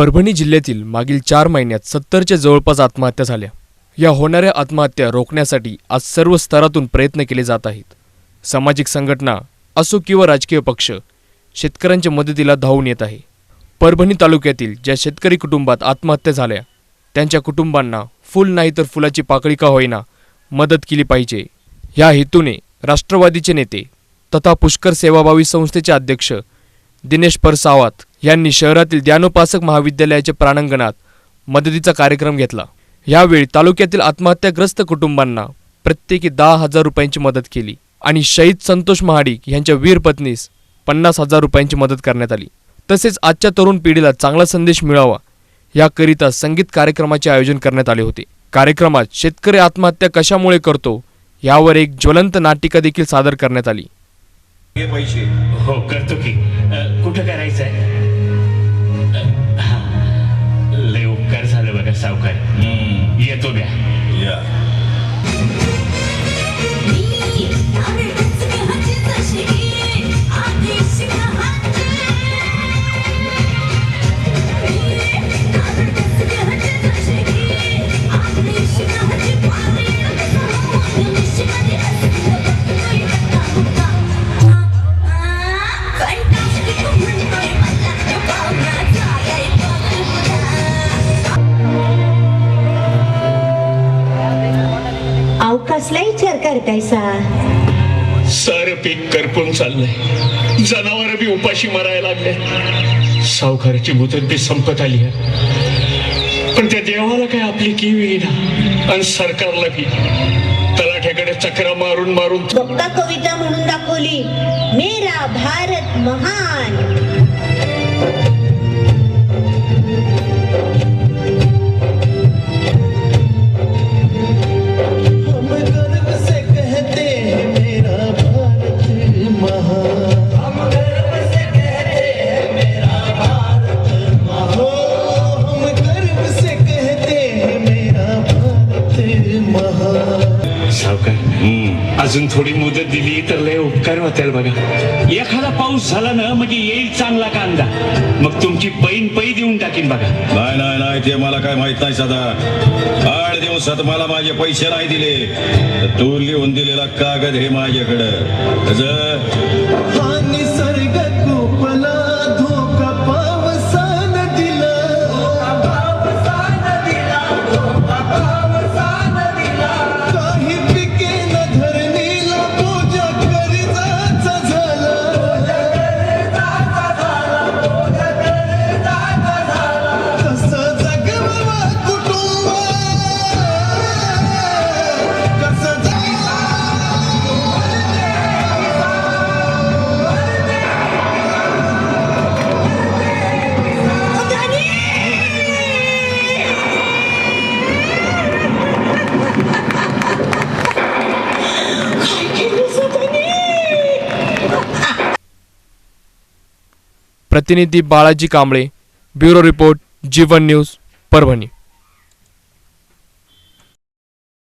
परभणी जिल्ह्यातील मागील चार महिन्यात सत्तरच्या जवळपास आत्महत्या झाल्या. या होणाऱ्या आत्महत्या रोखण्यासाठी आज सर्व स्तरातून प्रयत्न केले जात आहेत. सामाजिक संघटना असो किंवा राजकीय पक्ष शेतकऱ्यांच्या मदतीला धावून येत आहे. परभणी तालुक्यातील ज्या शेतकरी कुटुंबात आत्महत्या झाल्या त्यांच्या कुटुंबांना फुल नाही तर फुलाची पाकळी का होईना मदत केली पाहिजे. या हेतूने राष्ट्रवादीचे नेते तथा पुष्कर सेवाभावी संस्थेचे अध्यक्ष दिनेश परसावात यांनी शहरातील ज्ञानोपासक महाविद्यालयाच्या प्रांगणात मदतीचा कार्यक्रम घेतला. यावेळी तालुक्यातील आत्महत्याग्रस्त कुटुंबांना प्रत्येकी दहा हजार रुपयांची मदत केली आणि शहीद संतोष महाडिक यांच्या वीर पत्नीस पन्नास हजार रुपयांची मदत करण्यात आली. तसेच आजच्या तरुण पिढीला चांगला संदेश मिळावा याकरिता संगीत कार्यक्रमाचे आयोजन करण्यात आले होते. कार्यक्रमात शेतकरी आत्महत्या कशामुळे करतो यावर एक ज्वलंत नाटिका देखील सादर करण्यात आली. हे पैसे. हो करतो की. कुठं करायचंय? अ, अवकाशला विचार करतायसा? सारं पीक करपून चाललंय. जनावर बी उपाशी मरायला लागले. सावकाराची मुदत बी संपत आली आहे. पण त्या देवाला काय आपली किव येईना आणि सरकारला बी. तलाठ्याकडे चक्रा मारून मारून कविता म्हणून दाखवली मेरा भारत महान. सावकार अजून थोडी मुदत दिली तर लय उपकार होतील बघा. एखादा पाऊस झाला ना म्हणजे येईल चांगला कांदा. मग तुमची पैन पै देऊन टाकीन बघा. नाही नाही नाही ते मला काय माहीत नाही सदा. आठ दिवसात मला माझे पैसे नाही दिले. तर तू लिहून दिलेला कागद हे माझ्याकडं. प्रतिनिधी Balaji Kamble bureau report Jeevan news Parbhani.